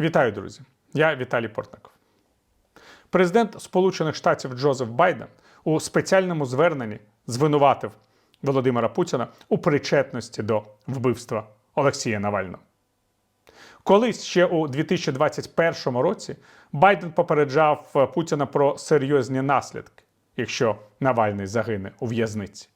Вітаю, друзі! Я Віталій Портников. Президент Сполучених Штатів Джозеф Байден у спеціальному зверненні звинуватив Володимира Путіна у причетності до вбивства Олексія Навального. Колись ще у 2021 році Байден попереджав Путіна про серйозні наслідки, якщо Навальний загине у в'язниці.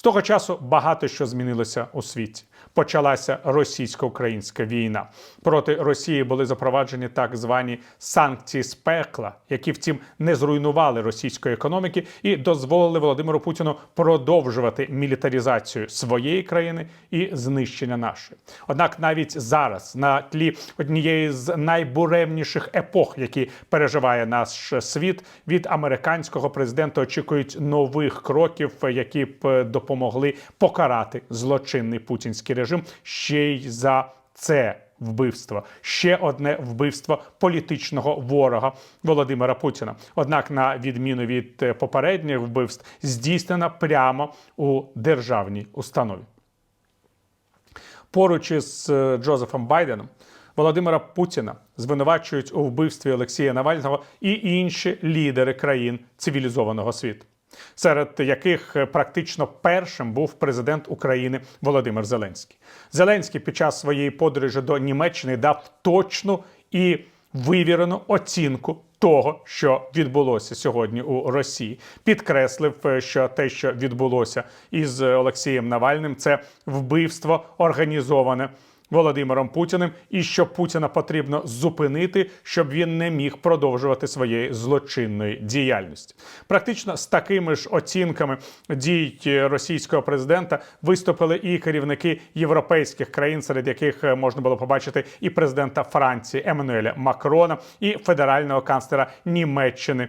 З того часу багато що змінилося у світі. Почалася російсько-українська війна. Проти Росії були запроваджені так звані санкції з пекла, які втім не зруйнували російської економіки і дозволили Володимиру Путіну продовжувати мілітаризацію своєї країни і знищення нашої. Однак навіть зараз, на тлі однієї з найбуремніших епох, які переживає наш світ, від американського президента очікують нових кроків, які б допомогли покарати злочинний путінський режим ще й за це. Вбивство ще одне вбивство політичного ворога Володимира Путіна. Однак, на відміну від е, попередніх вбивств, здійснено прямо у державній установі. Поруч із е, Джозефом Байденом Володимира Путіна звинувачують у вбивстві Олексія Навального і інші лідери країн цивілізованого світу, серед яких е, практично першим був президент України Володимир Зеленський. Зеленський під час своєї подорожі до Німеччини дав точну і вивірену оцінку. Того, що відбулося сьогодні у Росії, підкреслив, е, що те, що відбулося із Олексієм Навальним, це вбивство організоване Володимиром Путіним, і що Путіна потрібно зупинити, щоб він не міг продовжувати своєї злочинної діяльності. Практично з такими ж оцінками дій російського президента виступили і керівники європейських країн, серед яких е, можна було побачити і президента Франції Еммануеля Макрона, і федерального канцлера Німеччини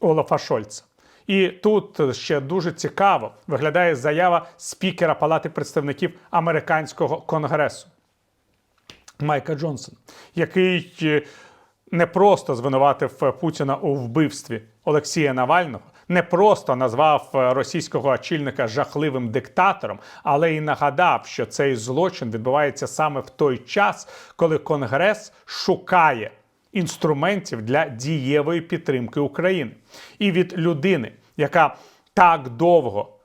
Олафа Шольца. І тут ще дуже цікаво виглядає заява спікера Палати представників американського конгресу Майка Джонсона, який е, не просто звинуватив Путіна у вбивстві Олексія Навального, не просто назвав е, російського очільника жахливим диктатором, але й нагадав, що цей злочин відбувається саме в той час, коли Конгрес шукає інструментів для дієвої підтримки України. І від людини, яка так довго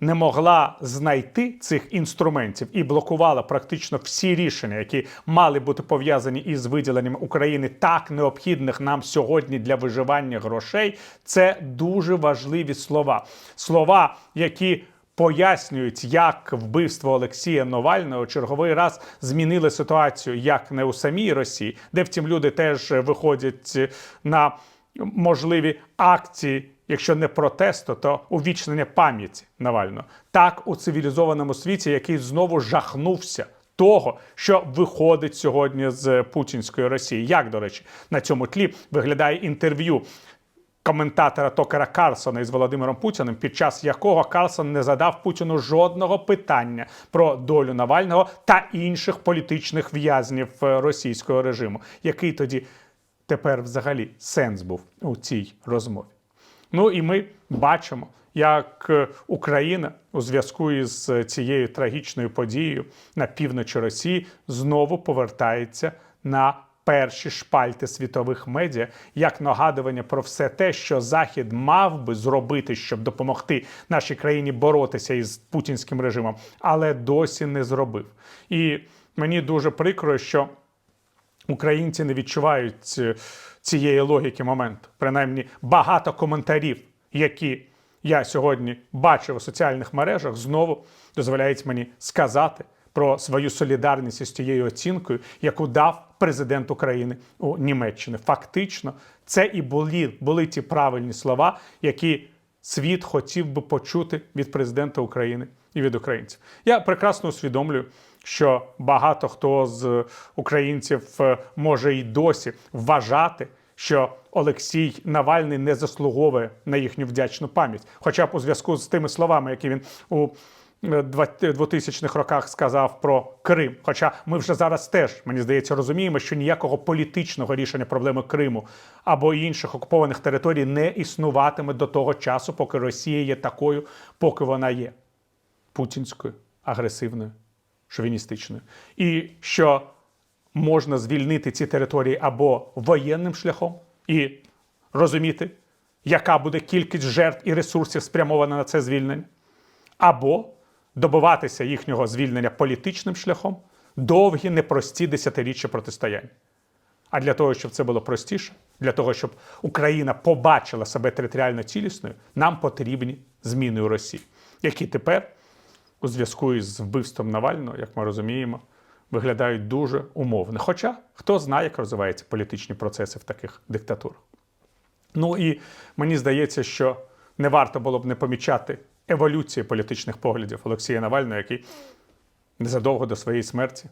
не могла знайти цих інструментів і блокувала практично всі рішення, які мали бути пов'язані із виділенням України так необхідних нам сьогодні для виживання грошей, це дуже важливі слова. Слова, які Пояснюють, як вбивство Олексія Навального черговий раз змінили ситуацію як не у самій Росії, де втім люди теж виходять на можливі акції, якщо не протесту, то увічнення пам'яті Навального. Так у цивілізованому світі, який знову жахнувся. Того, що виходить сьогодні з путінської Росії, як до речі, на цьому тлі виглядає інтерв'ю коментатора Токера Карлсона із Володимиром Путіним, під час якого Карлсон не задав Путіну жодного питання про долю Навального та інших політичних в'язнів е, російського режиму, який тоді тепер взагалі сенс був у цій розмові. Ну і ми бачимо, як е, Україна у зв'язку із е, цією трагічною подією на півночі Росії знову повертається на перші шпальти світових медіа як нагадування про все те, що Захід мав би зробити, щоб допомогти нашій країні боротися із путінським режимом, але досі не зробив. І мені дуже прикро, що українці не відчувають е, цієї логіки моменту. Принаймні, багато коментарів, які я сьогодні бачив у соціальних мережах, знову дозволяють мені сказати про свою солідарність із тією оцінкою, яку дав президент України у Німеччині. Фактично, це і були, були ті правильні слова, які світ хотів би почути від президента України і від українців. Я прекрасно усвідомлюю. Що багато хто з українців е, може й досі вважати, що Олексій Навальний не заслуговує на їхню вдячну пам'ять, хоча б у зв'язку з тими словами, які він у 2000-х роках сказав про Крим. Хоча ми вже зараз теж, мені здається, розуміємо, що ніякого політичного рішення проблеми Криму або інших окупованих територій не існуватиме до того часу, поки Росія є такою, поки вона є путінською, агресивною, шовіністичною. І що можна звільнити ці території або воєнним шляхом і розуміти, яка буде кількість жертв і ресурсів спрямована на це звільнення, або добиватися їхнього звільнення політичним шляхом довгі непрості десятиріччя протистояння. А для того, щоб це було простіше, для того, щоб Україна побачила себе територіально цілісною, нам потрібні зміни у Росії, які тепер, у зв'язку із вбивством Навального, як ми розуміємо, виглядають дуже умовно. Хоча хто знає, як розвиваються політичні процеси в таких диктатурах. Ну і мені здається, що не варто було б не помічати еволюції політичних поглядів Олексія Навального, який незадовго до своєї смерті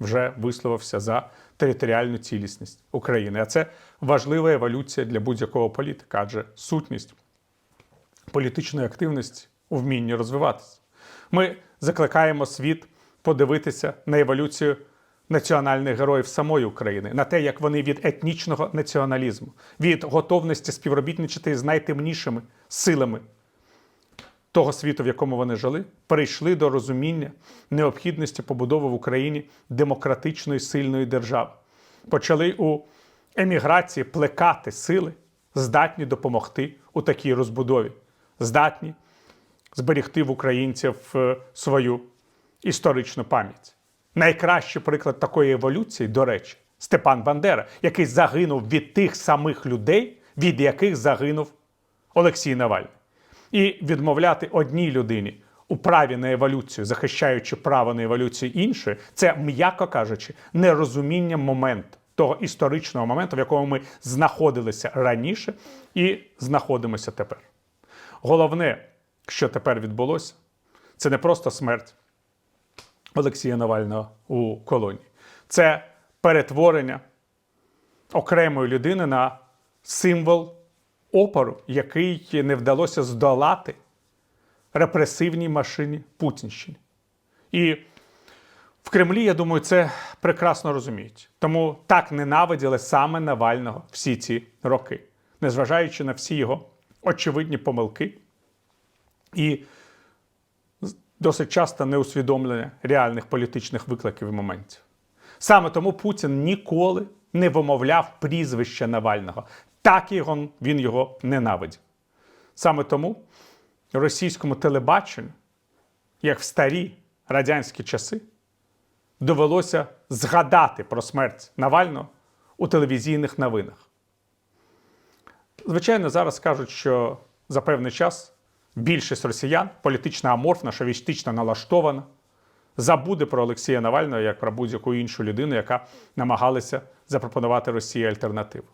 вже висловився за територіальну цілісність України. А це важлива еволюція для будь-якого політика, адже сутність політичної активності у вмінні розвиватися. Ми закликаємо світ подивитися на еволюцію національних героїв самої України, на те, як вони від етнічного націоналізму, від готовності співробітничати з найтемнішими силами того світу, в якому вони жили, перейшли до розуміння необхідності побудови в Україні демократичної сильної держави. Почали у еміграції плекати сили, здатні допомогти у такій розбудові, здатні зберігти в українців е, свою історичну пам'ять. Найкращий приклад такої еволюції, до речі, Степан Бандера, який загинув від тих самих людей, від яких загинув Олексій Навальний. І відмовляти одній людині у праві на еволюцію, захищаючи право на еволюцію іншої, це, м'яко кажучи, нерозуміння моменту, того історичного моменту, в якому ми знаходилися раніше і знаходимося тепер. Головне, що тепер відбулося, це не просто смерть Олексія Навального у колонії, це перетворення окремої людини на символ опору, який не вдалося здолати репресивній машині Путінщини. І в Кремлі, я думаю, це прекрасно розуміють. Тому так ненавиділи саме Навального всі ці роки, незважаючи на всі його очевидні помилки і досить часто неусвідомлення реальних політичних викликів і моментів. Саме тому Путін ніколи не вимовляв прізвище Навального. Так його, він його ненавидів. Саме тому російському телебаченню, як в старі радянські часи, довелося згадати про смерть Навального у телевізійних новинах. Звичайно, зараз кажуть, що за певний час більшість росіян політично аморфна, шовістично налаштована, забуде про Олексія Навального як про будь-яку іншу людину, яка намагалася запропонувати Росії альтернативу.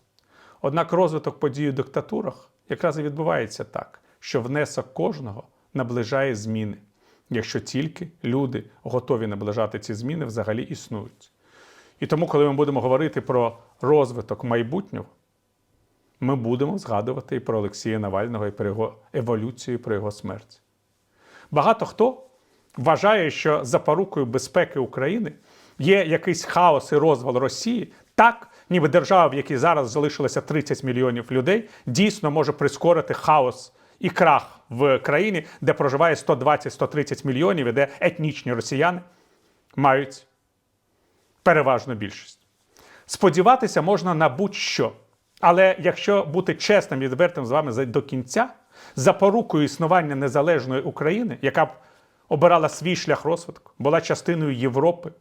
Однак розвиток подій у диктатурах якраз і відбувається так, що внесок кожного наближає зміни, якщо тільки люди готові наближати ці зміни, взагалі існують. І тому, коли ми будемо говорити про розвиток майбутнього, ми будемо згадувати і про Олексія Навального, і про його еволюцію, і про його смерть. Багато хто вважає, що запорукою безпеки України є якийсь хаос і розвал Росії, так, ніби держава, в якій зараз залишилося 30 мільйонів людей, дійсно може прискорити хаос і крах в країні, де проживає 120-130 мільйонів, і де етнічні росіяни мають переважну більшість. Сподіватися можна на будь-що. Але якщо бути чесним і відвертим з вами до кінця, запорукою існування незалежної України, яка б обирала свій шлях розвитку, була частиною Європи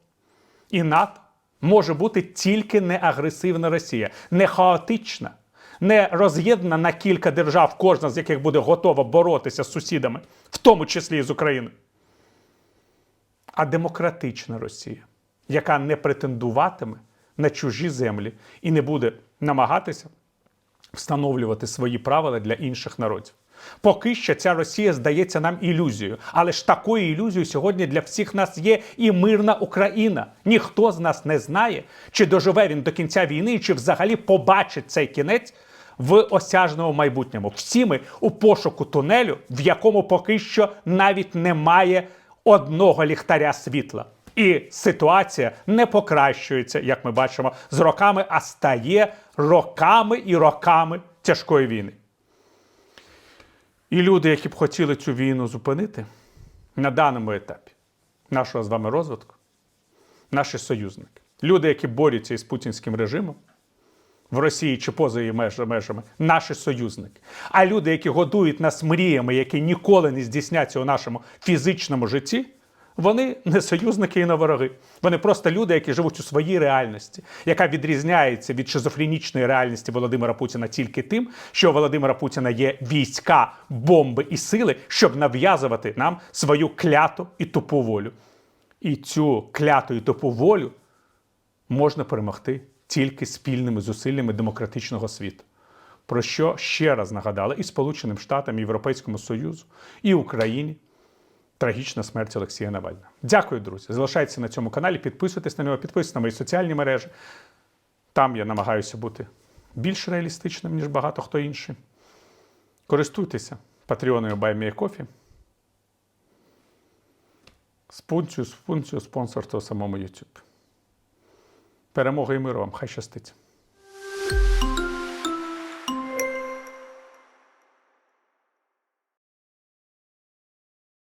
і НАТО, може бути тільки не агресивна Росія, не хаотична, не роз'єднана на кілька держав, кожна з яких буде готова боротися з сусідами, в тому числі і з Україною, а демократична Росія, яка не претендуватиме на чужі землі і не буде намагатися встановлювати свої правила для інших народів. Поки що ця Росія здається нам ілюзією, але ж такою ілюзією сьогодні для всіх нас є і мирна Україна. Ніхто з нас не знає, чи доживе він до кінця війни, чи взагалі побачить цей кінець в осяжному майбутньому. Всі ми у пошуку тунелю, в якому поки що навіть немає одного ліхтаря світла. І ситуація не покращується, як ми бачимо, з роками, а стає роками і роками тяжкої війни. І люди, які б хотіли цю війну зупинити на даному етапі нашого з вами розвитку, наші союзники. люди, які борються із путінським режимом в Росії чи поза її межами, наші союзники. А люди, які годують нас мріями, які ніколи не здійсняться у нашому фізичному житті, вони не союзники і не вороги. Вони просто люди, які живуть у своїй реальності, яка відрізняється від шизофренічної реальності Володимира Путіна тільки тим, що у Володимира Путіна є війська, бомби і сили, щоб нав'язувати нам свою кляту і тупу волю. І цю кляту і тупу волю можна перемогти тільки спільними зусиллями демократичного світу. Про що ще раз нагадали і Сполученим Штатам, і Європейському Союзу, і Україні. Трагічна смерть Олексія Навального. Дякую, друзі. Залишайтеся на цьому каналі, підписуйтесь на нього, підписуйтесь на мої соціальні мережі. Там я намагаюся бути більш реалістичним, ніж багато хто інший. Користуйтеся патреоною BuyMeACoffee. З функцією, спонсорства самому YouTube. Перемоги і миру вам, хай щастить.